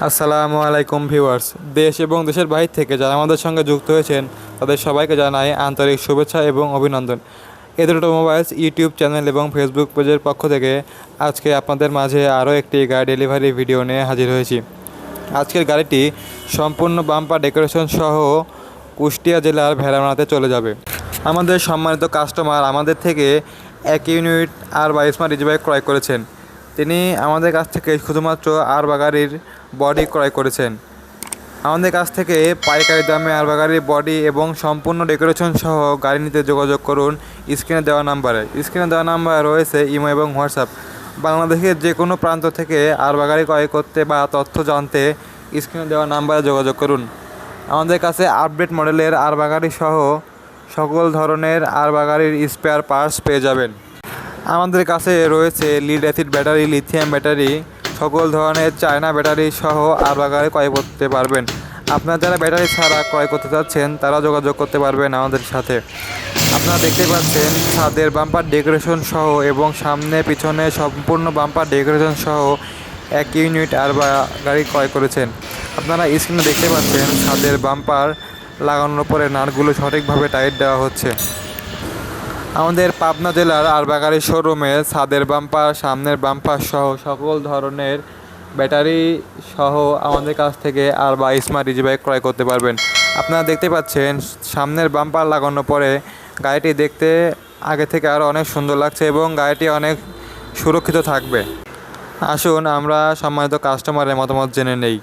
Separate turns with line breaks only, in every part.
আসসালামু আলাইকুম ভিউয়ার্স। দেশ এবং দেশের বাহির থেকে যারা আমাদের সঙ্গে যুক্ত হয়েছেন, তাদের সবাইকে জানাই আন্তরিক শুভেচ্ছা এবং অভিনন্দন। এদের অটোমোবাইলস ইউটিউব চ্যানেল এবং ফেসবুক পেজের পক্ষ থেকে আজকে আপনাদের মাঝে আরও একটি গাড়ি ডেলিভারি ভিডিও নিয়ে হাজির হয়েছি। আজকের গাড়িটি সম্পূর্ণ বাম্পার ডেকোরেশন সহ কুষ্টিয়া জেলার ভেড়ামারাতে চলে যাবে। আমাদের সম্মানিত কাস্টমার আমাদের থেকে এক ইউনিট আর বা স্মার্ট রিজবাইক ক্রয় করেছেন। তিনি আমাদের কাছ থেকে শুধুমাত্র আর বা গাড়ির বডি ক্রয় করেছেন। আমাদের কাছ থেকে পাইকারি দামে আর বা গাড়ির বডি এবং সম্পূর্ণ ডেকোরেশন সহ গাড়ি নিতে যোগাযোগ করুন স্ক্রিনে দেওয়া নাম্বারে। স্ক্রিনে দেওয়া নাম্বার রয়েছে ইমো এবং হোয়াটসঅ্যাপ। বাংলাদেশের যে কোনো প্রান্ত থেকে আর বা গাড়ি ক্রয় করতে বা তথ্য জানতে স্ক্রিনে দেওয়া নাম্বারে যোগাযোগ করুন। আমাদের কাছে আপডেট মডেলের আর বা গাড়ি সহ সকল ধরনের আর বা গাড়ির স্পেয়ার পার্টস পেয়ে যাবেন। আমাদের কাছে রয়েছে lead acid battery, lithium battery, সকল ধরনের চায়না ব্যাটারি সহ আর বা গাড়ি ক্রয় করতে পারবেন। আপনারা যারা ব্যাটারি ছাড়া ক্রয় করতে চাচ্ছেন, তারা যোগাযোগ করতে পারবেন আমাদের সাথে। আপনারা দেখতে পাচ্ছেন ছাদের বাম্পার ডেকোরেশন সহ এবং সামনে, পিছনে সম্পূর্ণ বাম্পার ডেকোরেশন সহ এক ইউনিট আর বা গাড়ি ক্রয় করেছেন। আপনারা স্ক্রিনে দেখতে পাচ্ছেন ছাদের বাম্পার লাগানোর পরে নাটগুলো সঠিকভাবে টাইট দেওয়া হচ্ছে। আমাদের পাবনা জেলার আরবাগাড়ি শোরুমে ছাদের বাম্পার সামনের বাম্পার সহ সকল ধরনের ব্যাটারি সহ আমাদের কাছ থেকে আর বা স্মার্ট ইজি বাইক ক্রয় করতে পারবেন। আপনারা দেখতে পাচ্ছেন, সামনের বাম্পার লাগানোর পরে গাড়িটি দেখতে আগে থেকে আরও অনেক সুন্দর লাগছে এবং গাড়িটি অনেক সুরক্ষিত থাকবে। আসুন, আমরা সম্মানিত কাস্টমারের মতামত জেনে নেই।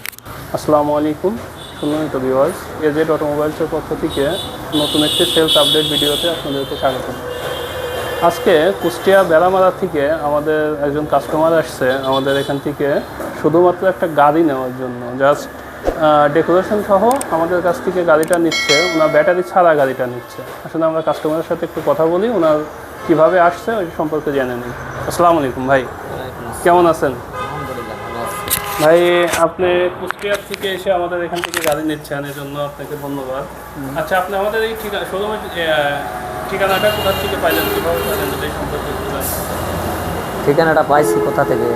আসসালামু আলাইকুম সম্মানিত ভিউয়ার্স এজেড অটোমোবাইলসের পক্ষ থেকে নতুন একটি সেলস আপডেট ভিডিওতে আপনাদেরকে স্বাগত আজকে কুষ্টিয়া বেড়ামারা থেকে আমাদের একজন কাস্টমার আসছে আমাদের এখান থেকে শুধুমাত্র একটা গাড়ি নেওয়ার জন্য। জাস্ট ডেকোরেশন সহ আমাদের কাছ থেকে গাড়িটা নিচ্ছে। ওনার ব্যাটারি ছাড়া গাড়িটা নিচ্ছে। আসলে আমরা কাস্টমারের সাথে একটু কথা বলি ওনার কীভাবে আসছে ওই সম্পর্কে জেনে নিই। আসসালামু আলাইকুম ভাই। কেমন আছেন? ভাই আপনি কুষ্টিয়ার থেকে এসে আমাদের এখান থেকে গাড়ি নিচ্ছেন এই জন্য আপনাকে ধন্যবাদ। আচ্ছা আপনি আমাদের এই ঠিকানা শোরুমের ঠিকানাটা কোথা থেকে পাইলেন? কীভাবে পাইলেন? এটাই এই সম্পর্কে
ঠিকানাটা পাইছি কোথা থেকে?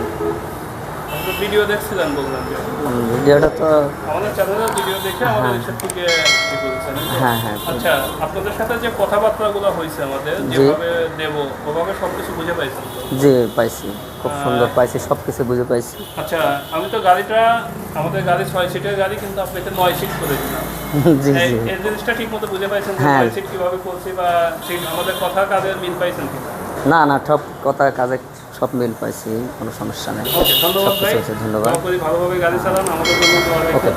ভিডিও দেখছিলেন বললেন
ভিডিওটা তো
আমাদের চ্যানেলের ভিডিও দেখে আমাদের এসব থেকে?
হ্যাঁ হ্যাঁ।
আচ্ছা আপনাদের সাথে যে কথাবার্তাগুলো হয়েছে আমাদের যেভাবে দেবো ওভাবে সব কিছু বুঝে পাইছেন
জি পাইছি। খুব সুন্দর পাইছি সব কিছু বুঝে পাইছি।
আচ্ছা আমি তো গাড়িটা আমাদের গাড়ি ছয় সিটের গাড়ি কিন্তু আপনাকে নয় সিট করে দিলাম।
জি
এই
জি।
এই জিনিসটা ঠিক মতো বুঝে পাইছেন যে
হ্যাঁ।
পরিচিত কীভাবে করছি বা ঠিক আমাদের কথা কাজের মিল পাইছেন কিনা?
না না সব কথা কাজে সব মেল পাইছি কোনো সমস্যা নেই।
ধন্যবাদ
সব কিছু আছে, ধন্যবাদ।
ভালোভাবে গাড়ি চালান আমাদের জন্য
ওকে